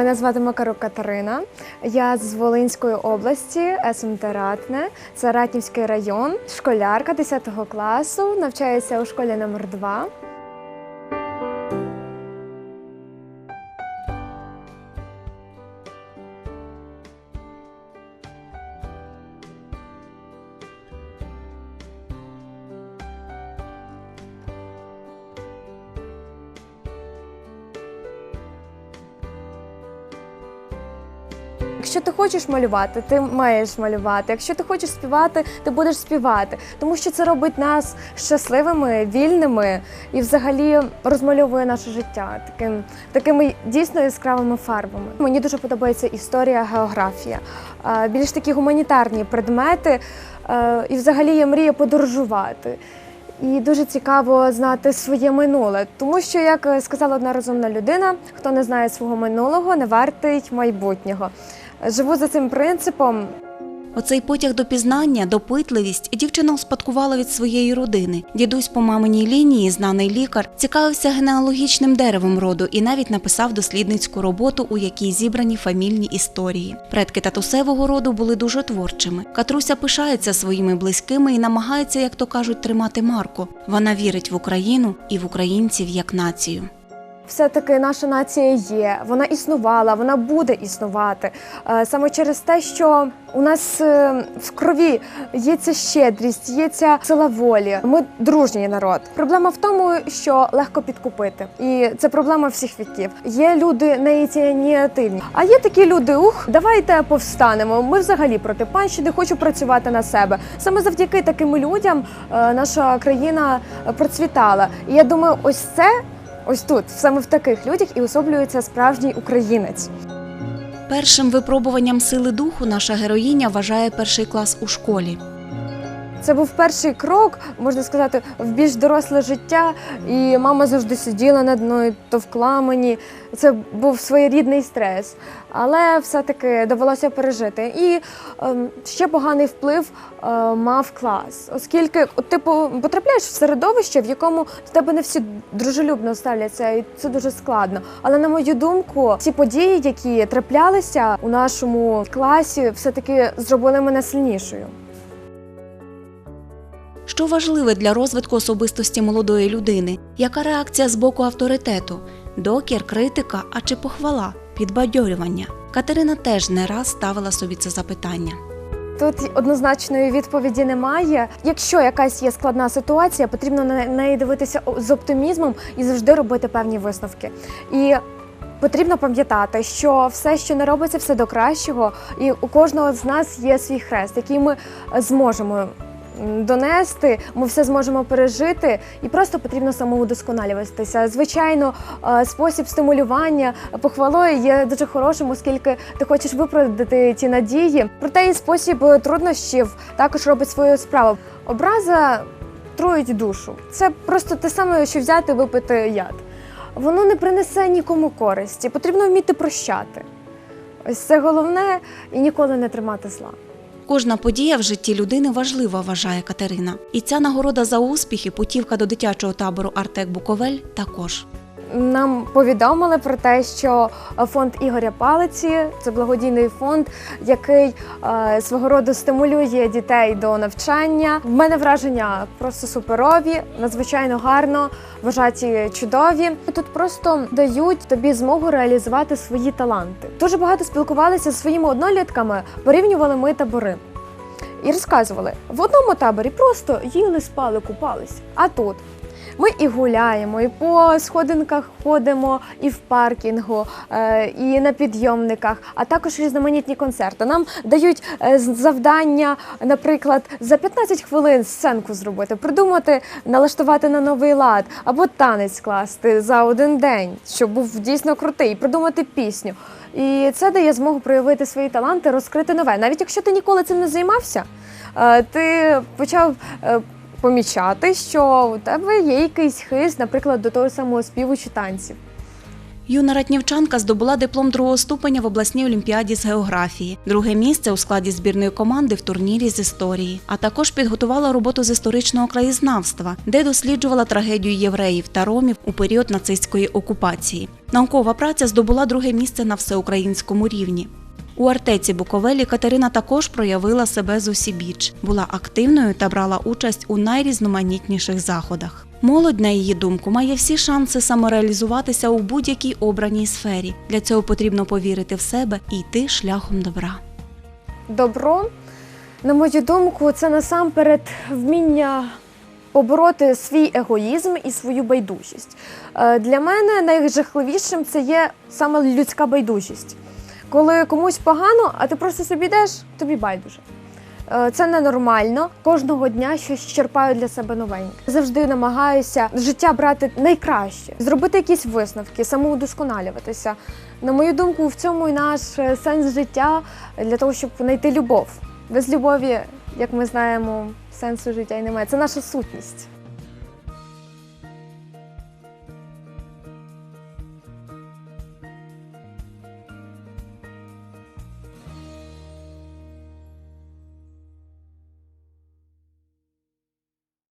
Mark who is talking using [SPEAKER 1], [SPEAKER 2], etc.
[SPEAKER 1] Мене звати Макарук Катерина. Я з Волинської області, СМТ Ратне. Це Ратнівський район, школярка 10 класу, навчаюся у школі номер 2 Якщо ти хочеш малювати, ти маєш малювати. Якщо ти хочеш співати, ти будеш співати, тому що це робить нас щасливими, вільними і взагалі розмальовує наше життя таким, такими дійсно яскравими фарбами. Мені дуже подобається історія, географія, більш такі гуманітарні предмети. І взагалі я мрію подорожувати. І дуже цікаво знати своє минуле, тому що, як сказала одна розумна людина, хто не знає свого минулого, не вартий майбутнього. Живу за цим принципом.
[SPEAKER 2] Оцей потяг до пізнання, допитливість дівчина успадкувала від своєї родини. Дідусь по маминій лінії, знаний лікар, цікавився генеалогічним деревом роду і навіть написав дослідницьку роботу, у якій зібрані фамільні історії. Предки татусевого роду були дуже творчими. Катруся пишається своїми близькими і намагається, як то кажуть, тримати марку. Вона вірить в Україну і в українців як націю.
[SPEAKER 1] Все-таки наша нація є, вона існувала, вона буде існувати. Е, Саме через те, що у нас е, в крові є ця щедрість, є ця сила волі. Ми дружній народ. Проблема в тому, що легко підкупити, і це проблема всіх віків. Є люди неініціативні, а є такі люди. Ух, давайте повстанемо. Ми взагалі проти панщини, хочу працювати на себе. Саме завдяки таким людям е, наша країна процвітала. І я думаю, ось це. Ось тут, саме в таких людях, і особлюється справжній українець.
[SPEAKER 2] Першим випробуванням сили духу наша героїня вважає перший клас у школі.
[SPEAKER 1] Це був перший крок, можна сказати, в більш доросле життя. І мама завжди сиділа над мною, товкла мені. Це був своєрідний стрес. Але все-таки довелося пережити. І ем, ще поганий вплив е, мав клас, оскільки от, типу потрапляєш в середовище, в якому до тебе не всі дружелюбно ставляться, і це дуже складно. Але на мою думку, ці події, які траплялися у нашому класі, все-таки зробили мене сильнішою.
[SPEAKER 2] Що важливе для розвитку особистості молодої людини? Яка реакція з боку авторитету? Докір, критика, а чи похвала, підбадьорювання? Катерина теж не раз ставила собі це запитання.
[SPEAKER 1] Тут однозначної відповіді немає. Якщо якась є складна ситуація, потрібно на неї дивитися з оптимізмом і завжди робити певні висновки. І потрібно пам'ятати, що все, що не робиться, все до кращого, і у кожного з нас є свій хрест, який ми зможемо. Донести, ми все зможемо пережити, і просто потрібно самоудосконалюватися. Звичайно, е, спосіб стимулювання похвалою є дуже хорошим, оскільки ти хочеш виправдати ті надії. Проте і спосіб е, труднощів також робить свою справу. Образа труїть душу. Це просто те саме, що взяти випити яд. Воно не принесе нікому користі. Потрібно вміти прощати. Ось це головне і ніколи не тримати зла.
[SPEAKER 2] Кожна подія в житті людини важлива, вважає Катерина. І ця нагорода за успіхи, путівка до дитячого табору Артек Буковель також.
[SPEAKER 1] Нам повідомили про те, що фонд Ігоря Палиці це благодійний фонд, який е, свого роду стимулює дітей до навчання. В мене враження просто суперові, надзвичайно гарно, вважаті чудові. Тут просто дають тобі змогу реалізувати свої таланти. Дуже багато спілкувалися зі своїми однолітками, порівнювали ми табори. І розказували, в одному таборі просто їли, спали, купались. А тут ми і гуляємо, і по сходинках ходимо, і в паркінгу, е, і на підйомниках, а також різноманітні концерти. Нам дають е, завдання, наприклад, за 15 хвилин сценку зробити, придумати, налаштувати на новий лад, або танець скласти за один день, щоб був дійсно крутий, придумати пісню. І це дає змогу проявити свої таланти, розкрити нове. Навіть якщо ти ніколи цим не займався, е, ти почав. Помічати, що у тебе є якийсь хист, наприклад, до того самого співу чи танців.
[SPEAKER 2] Юна ратнівчанка здобула диплом другого ступеня в обласній олімпіаді з географії, друге місце у складі збірної команди в турнірі з історії, а також підготувала роботу з історичного краєзнавства, де досліджувала трагедію євреїв та ромів у період нацистської окупації. Наукова праця здобула друге місце на всеукраїнському рівні. У артеці Буковелі Катерина також проявила себе з усібіч, була активною та брала участь у найрізноманітніших заходах. Молодь, на її думку, має всі шанси самореалізуватися у будь-якій обраній сфері. Для цього потрібно повірити в себе і йти шляхом добра.
[SPEAKER 1] Добро, на мою думку, це насамперед вміння побороти свій егоїзм і свою байдужість. Е, Для мене найжахливішим це є саме людська байдужість. Коли комусь погано, а ти просто собі йдеш, тобі байдуже. Е, Це ненормально. Кожного дня щось черпаю для себе новеньке. Завжди намагаюся життя брати найкраще, зробити якісь висновки, самоудосконалюватися. На мою думку, в цьому і наш е, сенс життя для того, щоб знайти любов. Без любові, як ми знаємо, сенсу життя і немає. Це наша сутність.